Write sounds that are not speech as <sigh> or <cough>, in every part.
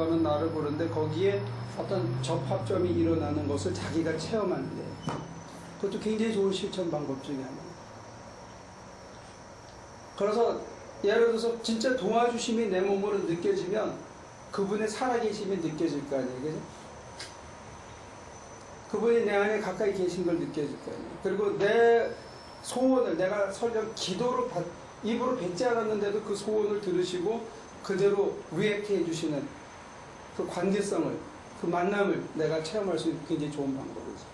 하는 나를 보는데 거기에 어떤 접합점이 일어나는 것을 자기가 체험하는데 그것도 굉장히 좋은 실천 방법 중에 하나예요. 그래서 예를 들어서 진짜 도와주심이 내 몸으로 느껴지면 그분의 살아계심이 느껴질 거 아니에요. 그죠? 그분이 내 안에 가까이 계신 걸 느껴질 거 아니에요. 그리고 내 소원을 내가 설령 기도로 받, 입으로 뱉지 않았는데도 그 소원을 들으시고 그대로 리액트 해 주시는 그 관계성을 그 만남을 내가 체험할 수 있는 굉장히 좋은 방법이죠.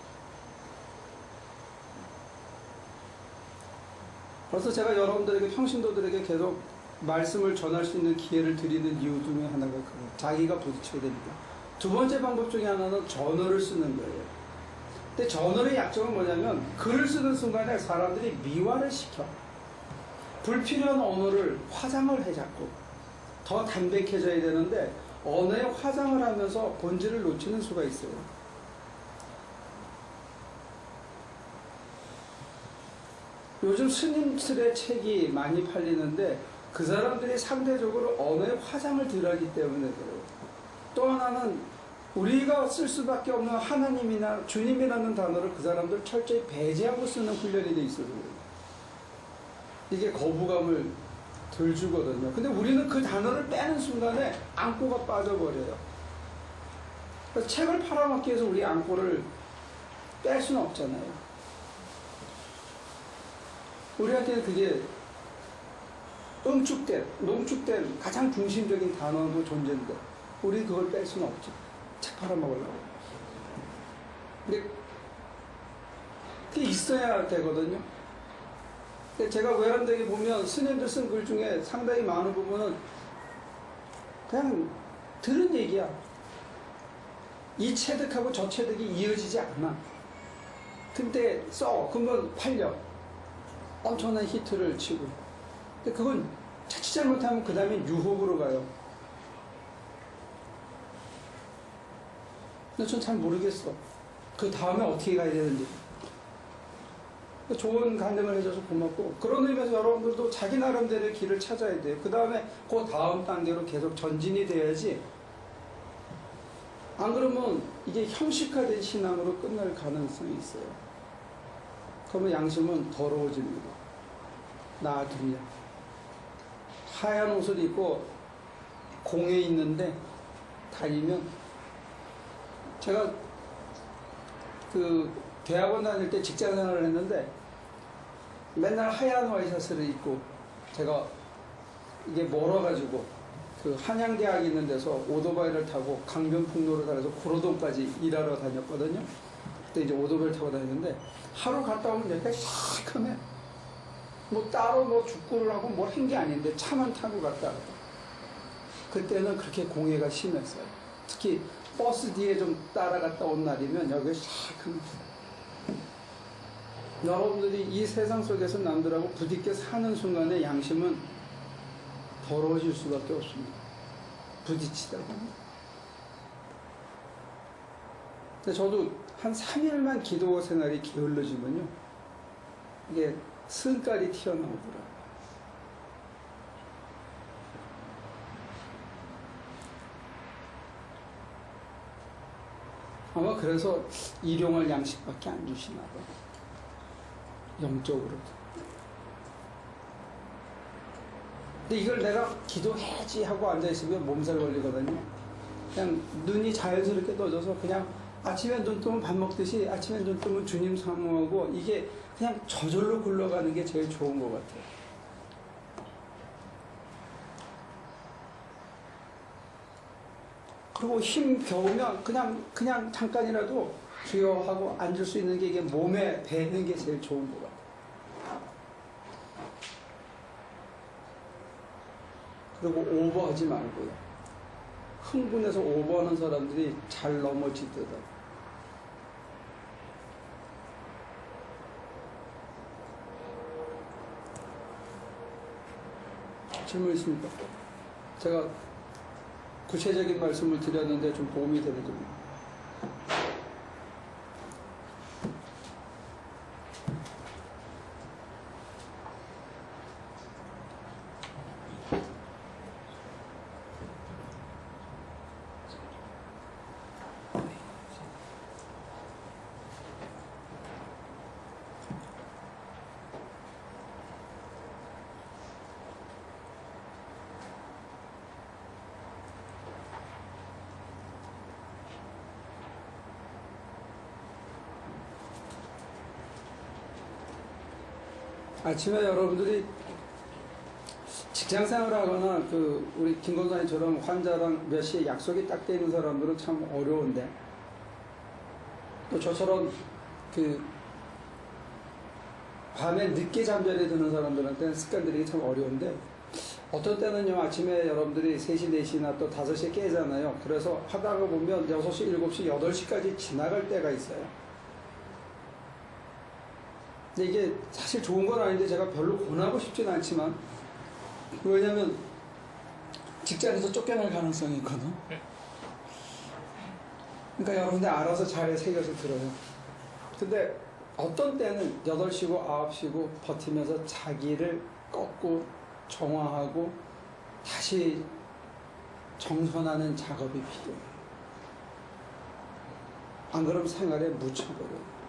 그래서 제가 여러분들에게 평신도들에게 계속 말씀을 전할 수 있는 기회를 드리는 이유 중에 하나가 그거예요. 자기가 부딪혀야 됩니다. 두 번째 방법 중에 하나는 전어를 쓰는 거예요. 근데 전어의 약점은 뭐냐면 글을 쓰는 순간에 사람들이 미화를 시켜. 불필요한 언어를 화장을 해 자꾸. 더 담백해져야 되는데 언어에 화장을 하면서 본질을 놓치는 수가 있어요. 요즘 스님들의 책이 많이 팔리는데 그 사람들이 상대적으로 언어에 화장을 덜하기 때문에 그래요. 또 하나는 우리가 쓸 수밖에 없는 하나님이나 주님이라는 단어를 그 사람들 철저히 배제하고 쓰는 훈련이 돼 있어요. 이게 거부감을 덜 주거든요. 근데 우리는 그 단어를 빼는 순간에 앙꼬가 빠져버려요. 그래서 책을 팔아먹기 위해서 우리 앙꼬를 뺄 수는 없잖아요. 우리한테는 그게 응축된, 농축된 가장 중심적인 단어도 존재인데 우리 그걸 뺄 수는 없죠. 책 팔아먹으려고. 근데 그게 있어야 되거든요. 근데 제가 외람되게 보면 스님들 쓴 글 중에 상당히 많은 부분은 그냥 들은 얘기야. 이 체득하고 저 체득이 이어지지 않아. 근데 써. 그러면 팔려. 엄청난 히트를 치고. 근데 그건 자칫 잘못하면 그 다음에 유혹으로 가요. 근데 전 잘 모르겠어. 그 다음에 어떻게 가야 되는지. 좋은 간증을 해줘서 고맙고 그런 의미에서 여러분들도 자기 나름대로의 길을 찾아야 돼요. 그 다음에 그 다음 단계로 계속 전진이 돼야지 안 그러면 이게 형식화된 신앙으로 끝날 가능성이 있어요. 그러면 양심은 더러워집니다. 나아두면 하얀 옷을 입고 공에 있는데 다니면 제가 그 대학원 다닐 때 직장 생활을 했는데 맨날 하얀 와이셔츠를 입고 제가 이게 멀어가지고 그 한양대학 있는 데서 오토바이를 타고 강변북로를 따라서 구로동까지 일하러 다녔거든요. 그때 이제 오토바이를 타고 다녔는데 하루 갔다 오면 내가 시커매. 뭐 따로 뭐 축구를 하고 뭘 한 게 아닌데 차만 타고 갔다 왔다. 그때는 그렇게 공해가 심했어요. 특히 버스 뒤에 좀 따라갔다 온 날이면 여기 시커맸어요. 여러분들이 이 세상 속에서 남들하고 부딪혀 사는 순간에 양심은 더러워질 수밖에 없습니다. 부딪히다 보면. 저도 한 3일만 기도 생활이 게을러지면요. 이게 승깔이 튀어나오더라고요. 아마 그래서 일용할 양식밖에 안 주시나 봐요. 영적으로. 근데 이걸 내가 기도해야지 하고 앉아있으면 몸살 걸리거든요. 그냥 눈이 자연스럽게 떠져서 그냥 아침에 눈 뜨면 밥 먹듯이 아침에 눈 뜨면 주님 사모하고 이게 그냥 저절로 굴러가는 게 제일 좋은 것 같아요. 그리고 힘 겨우면 그냥 그냥 잠깐이라도 주여 하고 앉을 수 있는 게 이게 몸에 배는 게 제일 좋은 것 같아요. 그리고 오버하지 말고요. 흥분해서 오버하는 사람들이 잘 넘어지더라고요. 질문 있습니까? 제가 구체적인 말씀을 드렸는데 좀 도움이 되는지. 아침에 여러분들이 직장 생활하거나 그 우리 김건사님처럼 환자랑 몇 시에 약속이 딱 되는 사람들은 참 어려운데 또 저처럼 그 밤에 늦게 잠자리에 드는 사람들한테는 습관 들이기 참 어려운데 어떤 때는요 아침에 여러분들이 3시 4시나 또 5시에 깨잖아요. 그래서 하다가 보면 6시 7시 8시까지 지나갈 때가 있어요 근데 이게 사실 좋은 건 아닌데 제가 별로 권하고 싶진 않지만 왜냐면 직장에서 쫓겨날 가능성이 있거든 그러니까 여러분들 알아서 잘 새겨서 들어요 근데 어떤 때는 8시고 9시고 버티면서 자기를 꺾고 정화하고 다시 정선하는 작업이 필요해요. 안 그러면 생활에 묻혀버려요.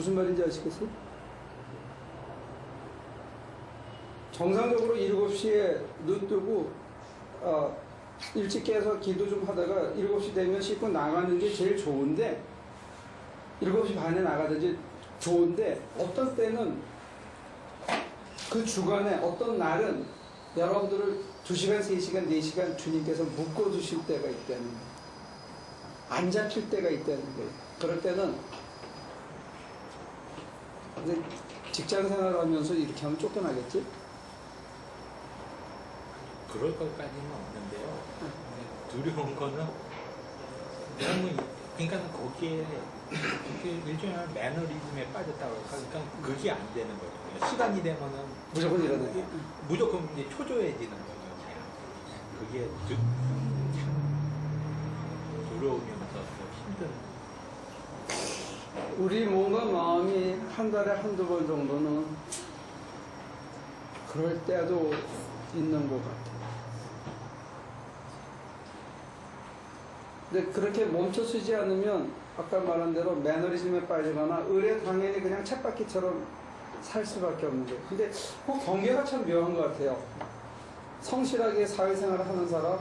무슨 말인지 아시겠어요? 정상적으로 7시에 눈 뜨고 어, 일찍 깨서 기도 좀 하다가 7시 되면 씻고 나가는 게 제일 좋은데 7시 반에 나가든지 좋은데 어떤 때는 그 주간에 어떤 날은 여러분들을 2시간, 3시간, 4시간 주님께서 묶어주실 때가 있다는 거예요. 안 잡힐 때가 있다는 거예요. 그럴 때는 근데 직장 생활하면서 이렇게 하면 쫓겨나겠지? 그럴 것까지는 없는데요. 두려운 거는 너무 인간은 거기에 그게 일종의 매너리즘에 빠졌다고 할까? 그러니까 그게 안 되는 거죠. 시간이 되면은 무조건 일어나요. 무조건 이제 초조해지는 거죠. 그게 두, 참 두려우면서 또 힘든. 우리 몸과 마음이 한 달에 한두 번 정도는 그럴 때도 있는 것 같아요. 근데 그렇게 멈춰서지 않으면 아까 말한 대로 매너리즘에 빠지거나 의뢰 당연히 그냥 쳇바퀴처럼 살 수밖에 없는 거예요. 근데 그 경계가 참 묘한 것 같아요. 성실하게 사회생활을 하는 사람,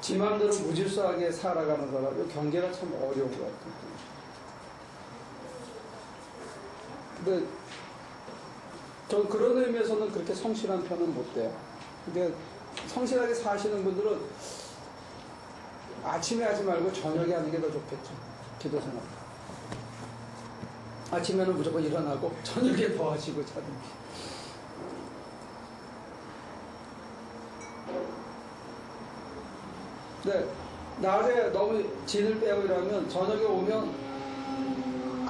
지 마음대로 무질서하게 살아가는 사람, 이 경계가 참 어려운 것 같아요. 근데 전 그런 의미에서는 그렇게 성실한 편은 못 돼요. 근데 성실하게 사시는 분들은 아침에 하지 말고 저녁에 하는 게 더 좋겠죠. 기도 생활. 아침에는 무조건 일어나고 <laughs> 저녁에 더 하시고 자든지. 네, 낮에 너무 진을 빼고 이러면 저녁에 오면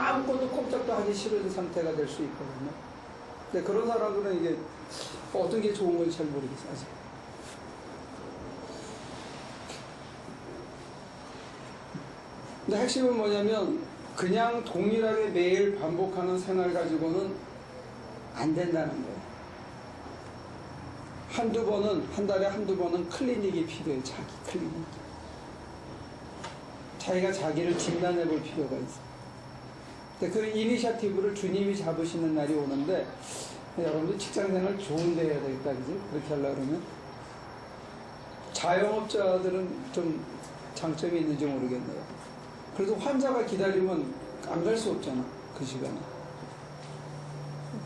아무것도 꼼짝도 하기 싫은 상태가 될 수 있거든요. 근데 그런 사람들은 이게 어떤 게 좋은 건지 잘 모르겠어요. 아직. 근데 핵심은 뭐냐면 그냥 동일하게 매일 반복하는 생활 가지고는 안 된다는 거예요. 한두 번은, 한 달에 한두 번은 클리닉이 필요해요. 자기 클리닉. 자기가 자기를 진단해 볼 필요가 있어요. 근데 그 이니셔티브를 주님이 잡으시는 날이 오는데 여러분들 직장생활 좋은데 해야 되겠다, 그지? 그렇게 하려고 그러면. 자영업자들은 좀 장점이 있는지 모르겠네요. 그래도 환자가 기다리면 안 갈 수 없잖아, 그 시간에.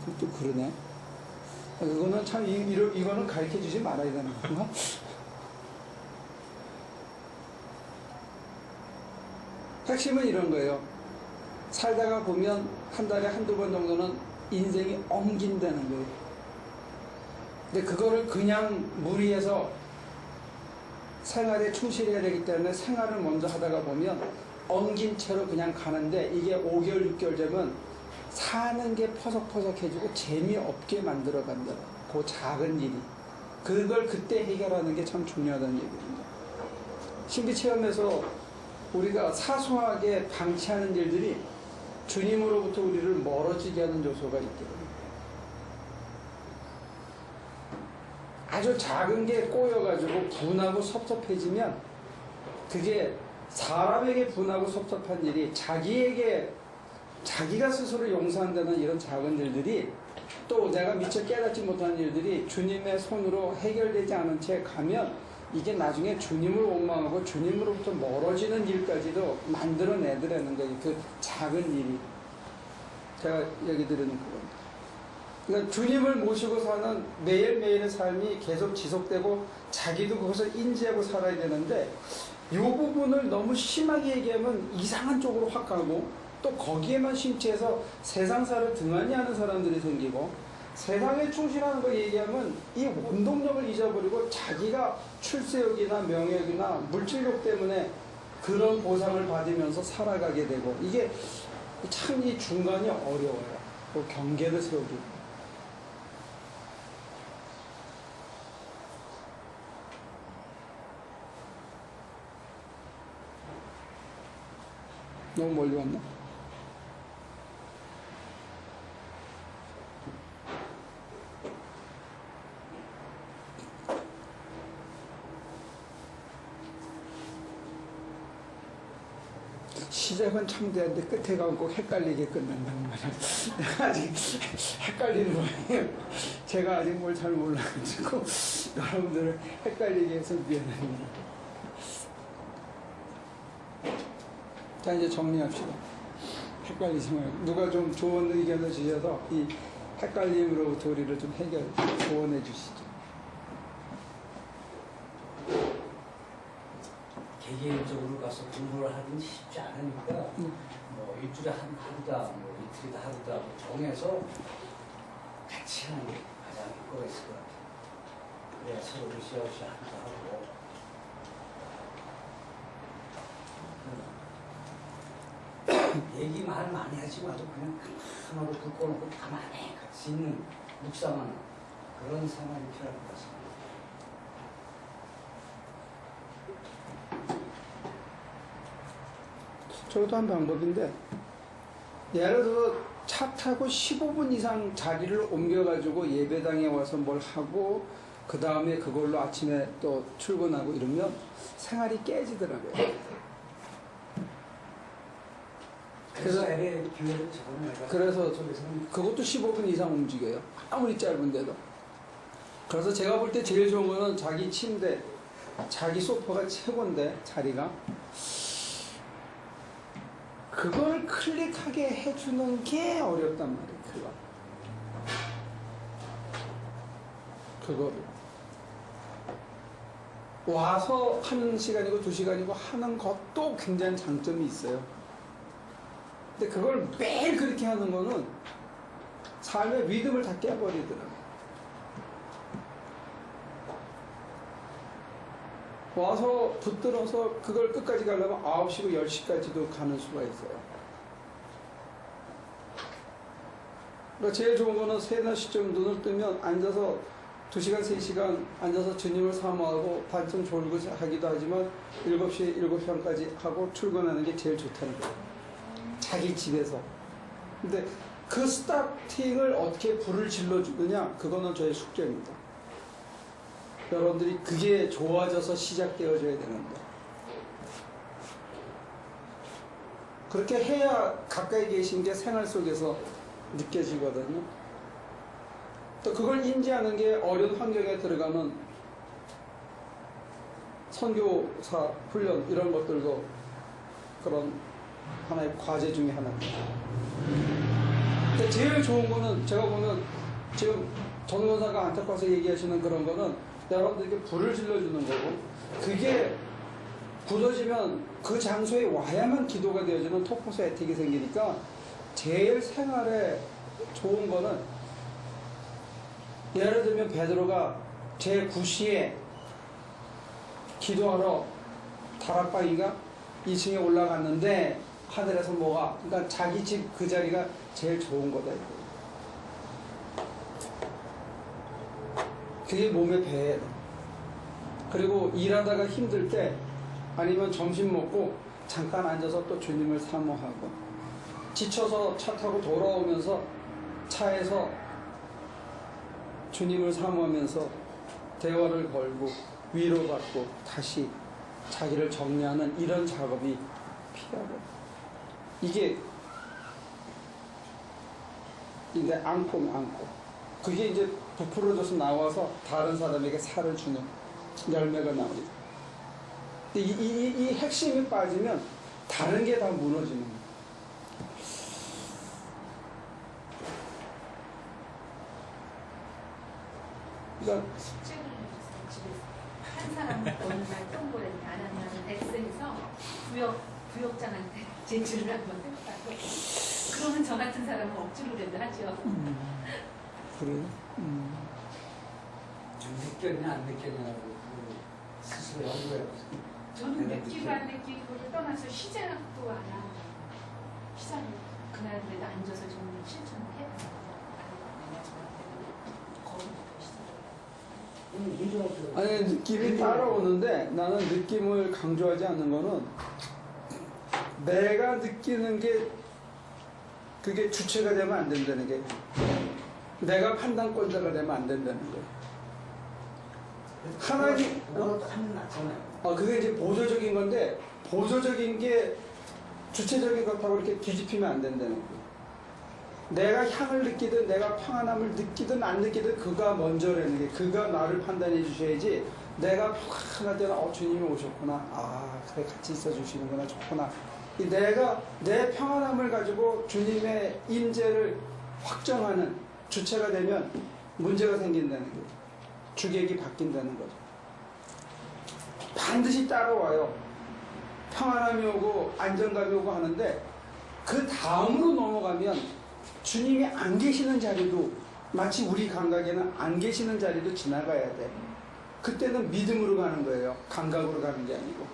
그것도 그러네. 그거는 참, 이, 이러, 이거는 가르쳐 주지 말아야 되는 건가? 핵심은 이런 거예요. 살다가 보면 한 달에 한두 번 정도는 인생이 엉긴다는 거예요. 근데 그거를 그냥 무리해서 생활에 충실해야 되기 때문에 생활을 먼저 하다가 보면 엉긴 채로 그냥 가는데 이게 5개월, 6개월 되면 사는 게 퍼석퍼석해지고 재미없게 만들어 간다. 그 작은 일이. 그걸 그때 해결하는 게 참 중요하다는 얘기입니다. 신비 체험에서 우리가 사소하게 방치하는 일들이 주님으로부터 우리를 멀어지게 하는 요소가 있거든요. 아주 작은 게 꼬여가지고 분하고 섭섭해지면 그게 사람에게 분하고 섭섭한 일이 자기에게 자기가 스스로 용서한다는 이런 작은 일들이 또 내가 미처 깨닫지 못한 일들이 주님의 손으로 해결되지 않은 채 가면 이게 나중에 주님을 원망하고 주님으로부터 멀어지는 일까지도 만들어내더라는 거예요. 그 작은 일이. 제가 얘기 드리는 그겁니다. 그러니까 주님을 모시고 사는 매일매일의 삶이 계속 지속되고 자기도 그것을 인지하고 살아야 되는데 이 부분을 너무 심하게 얘기하면 이상한 쪽으로 확 가고 또 거기에만 심취해서 세상사를 등한히 하는 사람들이 생기고 세상에 충실하는 거 얘기하면 이 원동력을 잊어버리고 자기가 출세욕이나 명예욕이나 물질욕 때문에 그런 보상을 받으면서 살아가게 되고 이게 참 이 중간이 어려워요. 그 경계를 세우기. 너무 멀리 왔나? 시작은 창대한데 끝에 가면 꼭 헷갈리게 끝난다는 말이에요. 내가 <laughs> 아직 헷갈리는 거예요. 제가 아직 뭘 잘 몰라가지고 <laughs> 여러분들을 헷갈리게 해서 미안합니다. 자 이제 정리합시다. 헷갈리지 말고 누가 좀 좋은 의견을 주셔서 이 헷갈림으로부터 우리를 좀 해결 조언해 주시죠. 개개인적으로 가서 공부를 하긴 쉽지 않으니까 음. 뭐 일주일에 한 하루다 뭐 이틀이다 하루다 뭐 정해서 같이 하는 게 가장 효과가 있을 것 같아요. 그래야 서로 으쌰으쌰 하기도 하고 <coughs> 얘기만 많이 하지 마도 그냥 가만히 듣고 놓고 가만히 같이 있는 묵상하는 그런 상황이 필요할 것 같습니다. 저것도 한 방법인데 예를 들어 차 타고 15분 이상 자리를 옮겨가지고 예배당에 와서 뭘 하고 그 다음에 그걸로 아침에 또 출근하고 이러면 생활이 깨지더라고요. 그래서 그래서- 그것도 15분 이상 움직여요. 아무리 짧은데도. 그래서 제가 볼 때 제일 좋은 거는 자기 침대, 자기 소파가 최고인데 자리가 그걸 클릭하게 해주는 게 어렵단 말이에요. 그거. 그거를. 와서 하는 시간이고 두 시간이고 하는 것도 굉장히 장점이 있어요. 근데 그걸 매일 그렇게 하는 거는 삶의 리듬을 다 깨버리더라고요. 와서 붙들어서 그걸 끝까지 가려면 9시고 10시까지도 가는 수가 있어요. 그러니까 제일 좋은 거는 3, 4시쯤 눈을 뜨면 앉아서 2시간, 3시간 앉아서 주님을 사모하고 반쯤 졸고 하기도 하지만 7시, 7시 반까지 하고 출근하는 게 제일 좋다는 거예요. 자기 집에서. 근데 그 스타팅을 어떻게 불을 질러주느냐, 그거는 저의 숙제입니다. 여러분들이 그게 좋아져서 시작되어져야 되는데. 그렇게 해야 가까이 계신 게 생활 속에서 느껴지거든요. 또 그걸 인지하는 게 어려운 환경에 들어가는 선교사 훈련 이런 것들도 그런 하나의 과제 중에 하나입니다. 제일 좋은 거는 제가 보면 지금 전원사가 안타까워서 얘기하시는 그런 거는 여러분들에게 불을 질러주는 거고 그게 굳어지면 그 장소에 와야만 기도가 되어지는 토포스 혜택이 생기니까 제일 생활에 좋은 거는 예를 들면 베드로가 제 9시에 기도하러 다락방인가 2층에 올라갔는데 하늘에서 뭐가 그러니까 자기 집 그 자리가 제일 좋은 거다 이거. 그게 몸에 돼. 그리고 일하다가 힘들 때 아니면 점심 먹고 잠깐 앉아서 또 주님을 사모하고 지쳐서 차 타고 돌아오면서 차에서 주님을 사모하면서 대화를 걸고 위로받고 다시 자기를 정리하는 이런 작업이 필요하고 이게 이제 안고 안고 그게 이제 부풀어져서 나와서 다른 사람에게 살을 주는 열매가 나오리라. 이, 이, 이, 이 핵심이 빠지면 다른 게 다 무너지는 거예요. 그러니까 한 사람은 어느 날 통보를 안 한다는 엑셀에서 부역 부역장한테 제출을 한번 해봤다고 그러면 저 같은 사람은 억지로라도 하죠 그래요. 음. 좀 느꼈냐 안 느꼈냐고 스스로 연구해보세요. 저는 내가 느끼고 안 느끼고를 떠나서 시작도 안 하고 시작을 그날 그래도 앉아서 좀 실천을 시작을 음, 아니 느낌이 따라오는데 나는 느낌을 강조하지 않는 거는 내가 느끼는 게 그게 주체가 되면 안 된다는 게 내가 판단권자가 되면 안 된다는 거예요. 하나님- 낫잖아요. 아 그게 이제 보조적인 건데 보조적인 게 주체적인 것하고 이렇게 뒤집히면 안 된다는 거예요. 내가 향을 느끼든 내가 평안함을 느끼든 안 느끼든 그가 먼저라는 게 그가 나를 판단해 주셔야지 내가 평안할 때는 어 주님이 오셨구나. 아 그래 같이 있어 주시는구나. 좋구나. 이 내가 내 평안함을 가지고 주님의 임재를 확정하는 주체가 되면 문제가 생긴다는 거예요 주객이 바뀐다는 거죠 반드시 따라와요 평안함이 오고 안정감이 오고 하는데 그 다음으로 넘어가면 주님이 안 계시는 자리도 마치 우리 감각에는 안 계시는 자리도 지나가야 돼. 그때는 믿음으로 가는 거예요. 감각으로 가는 게 아니고.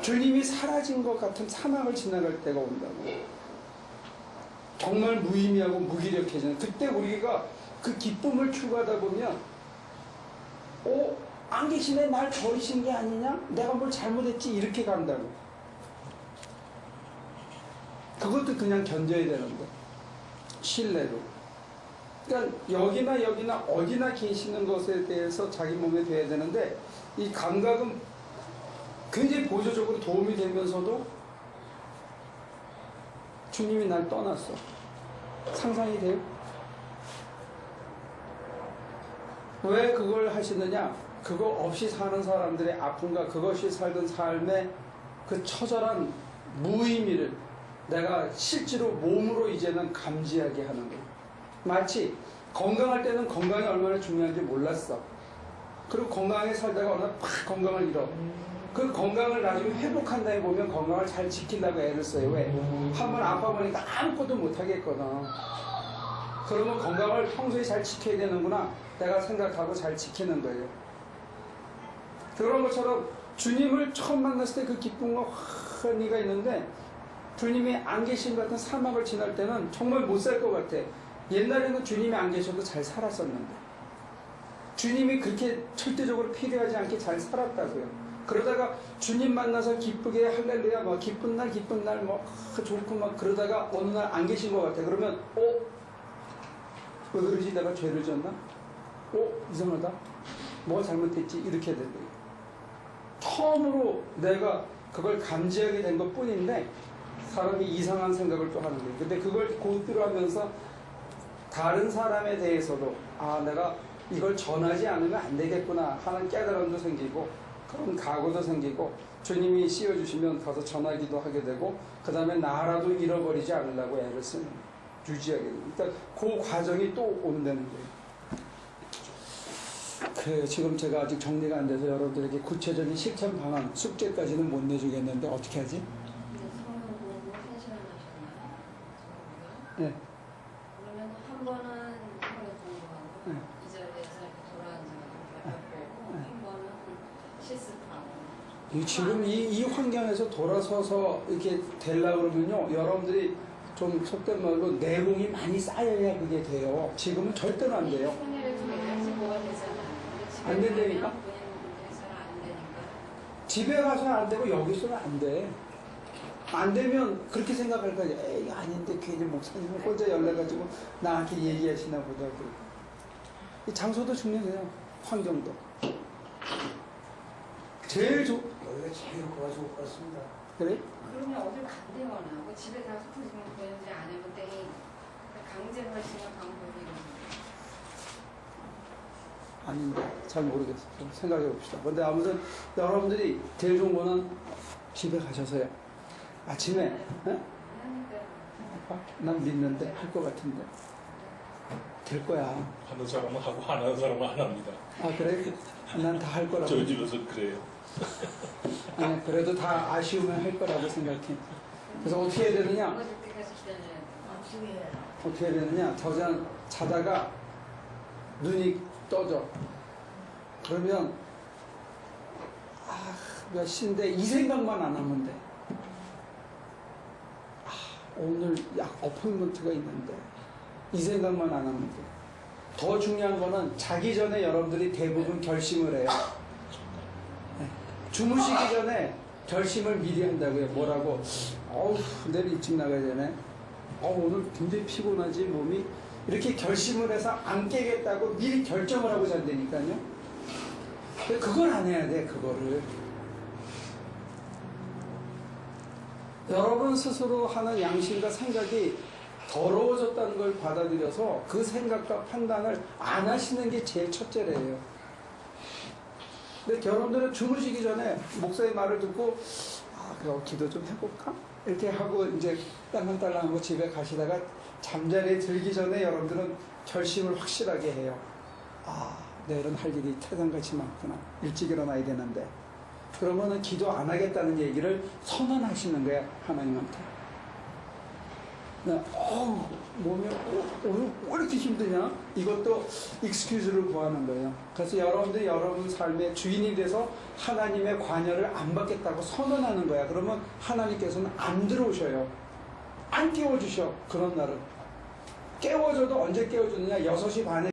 주님이 사라진 것 같은 사막을 지나갈 때가 온다고. 정말 무의미하고 무기력해지는 그때 우리가 그 기쁨을 추구하다 보면 어? 안 계시네 날 버리신 게 아니냐? 내가 뭘 잘못했지 이렇게 간다고. 그것도 그냥 견뎌야 되는 거. 신뢰로. 그러니까 여기나 여기나 어디나 계시는 것에 대해서 자기 몸에 돼야 되는데 이 감각은 굉장히 보조적으로 도움이 되면서도 주님이 날 떠났어. 상상이 돼요? 왜 그걸 하시느냐? 그거 없이 사는 사람들의 아픔과 그것이 살던 삶의 그 처절한 무의미를 내가 실제로 몸으로 이제는 감지하게 하는 거예요. 마치 건강할 때는 건강이 얼마나 중요한지 몰랐어. 그리고 건강하게 살다가 어느 날 팍 건강을 잃어. 그 건강을 나중에 회복한 다음에 보면 건강을 잘 지키려고 애를 써요. 왜? 한 번 아파 보니까 아무것도 못 하겠거든. 그러면 건강을 평소에 잘 지켜야 되는구나. 내가 생각하고 잘 지키는 거예요. 그런 것처럼 주님을 처음 만났을 때 그 기쁨과 환희가 있는데 주님이 안 계신 것 같은 사막을 지날 때는 정말 못 살 것 같아. 옛날에는 주님이 안 계셔도 잘 살았었는데. 주님이 그렇게 절대적으로 필요하지 않게 잘 살았다고요. 그러다가 주님 만나서 기쁘게 할렐루야, 뭐 기쁜 날, 기쁜 날, 뭐 아, 좋고 막 그러다가 어느 날 안 계신 것 같아. 그러면 어? 왜 그러지? 내가 죄를 졌나? 어? 이상하다. 뭐가 잘못했지? 이렇게 된 거예요. 처음으로 내가 그걸 감지하게 된 것 뿐인데 사람이 이상한 생각을 또 하는 거예요. 근데 그걸 고들어 하면서 다른 사람에 대해서도 아, 내가 이걸 전하지 않으면 안 되겠구나 하는 깨달음도 생기고 그런 각오도 생기고 주님이 씌워주시면 가서 전하기도 하게 되고 그 다음에 나라도 잃어버리지 않으려고 애를 쓰는 거예요. 유지하게 됩니다. 그러니까 그 과정이 또 온다는 거예요. 그 지금 제가 아직 정리가 안 돼서 여러분들에게 구체적인 실천 방안 숙제까지는 못 내주겠는데 어떻게 하지? 네. 그러면 한 번은 하루 공부하고 네. 이 자리에서 몇 보고 네. 한 번은 실습하고 이 지금 이, 이 환경에서 돌아서서 이렇게 되려고 그러면요 여러분들이 좀 속된 말로 내공이 많이 쌓여야 그게 돼요 지금은 절대로 안 돼요 안 된다니까? 본인께서는 안 되니까 집에 가서는 안 되고 여기서는 안 돼 안 되면 그렇게 생각할 거야 에이 아닌데 괜히 목사님은 혼자 연락가지고 나한테 얘기하시나 보다 그러고. 이 장소도 중요해요 환경도 제일 좋 여기가 제일 좋을 것 같습니다. 그래? 그러면 어딜 간대거나 뭐 집에 가서 풀지만 보여주지 않으면 땡이 강제로 하시는 방법이 아닌데 잘 모르겠어요. 좀 생각해 봅시다. 근데 아무튼 여러분들이 제일 좋은 거는 집에 가셔서요. 아침에 에? 아빠, 난 믿는데 할 것 같은데 될 거야. 하는 사람은 하고 안 하는 사람은 안 합니다. 아 그래? 난 다 할 거라고. 저희 집에서 그래요. 아니 그래도 다 아쉬우면 할 거라고 생각해. 그래서 어떻게 해야 되느냐? 어떻게 해야 되느냐? 저장 자다가 눈이 떠져. 그러면 아, 몇 시인데 이 생각만 안 하면 돼. 아, 오늘 약 어포인먼트가 있는데 이 생각만 안 하면 돼. 더 중요한 거는 자기 전에 여러분들이 대부분 결심을 해요. 네. 주무시기 전에 결심을 미리 한다고요. 뭐라고? 어우, 내일 일찍 나가야 되네. 어, 오늘 굉장히 피곤하지 몸이 이렇게 결심을 해서 안 깨겠다고 미리 결정을 하고 잔다니까요. 그걸 안 해야 돼 그거를. 여러분 스스로 하는 양심과 생각이 더러워졌다는 걸 받아들여서 그 생각과 판단을 안 하시는 게 제일 첫째래요. 근데 여러분들은 주무시기 전에 목사의 말을 듣고 아, 그래 기도 좀 해볼까? 이렇게 하고 이제 딸랑딸랑하고 집에 가시다가 잠자리에 들기 전에 여러분들은 결심을 확실하게 해요. 아, 내일은 할 일이 태산같이 많구나. 일찍 일어나야 되는데. 그러면은 기도 안 하겠다는 얘기를 선언하시는 거야, 하나님한테. 네, 어우, 몸이 어, 오늘 왜 이렇게 힘드냐? 이것도 익스큐즈를 구하는 거예요. 그래서 여러분들이 여러분 삶의 주인이 돼서 하나님의 관여를 안 받겠다고 선언하는 거야. 그러면 하나님께서는 안 들어오셔요. 안 깨워주셔. 그런 날은. 깨워줘도 언제 깨워주느냐? 6시 반에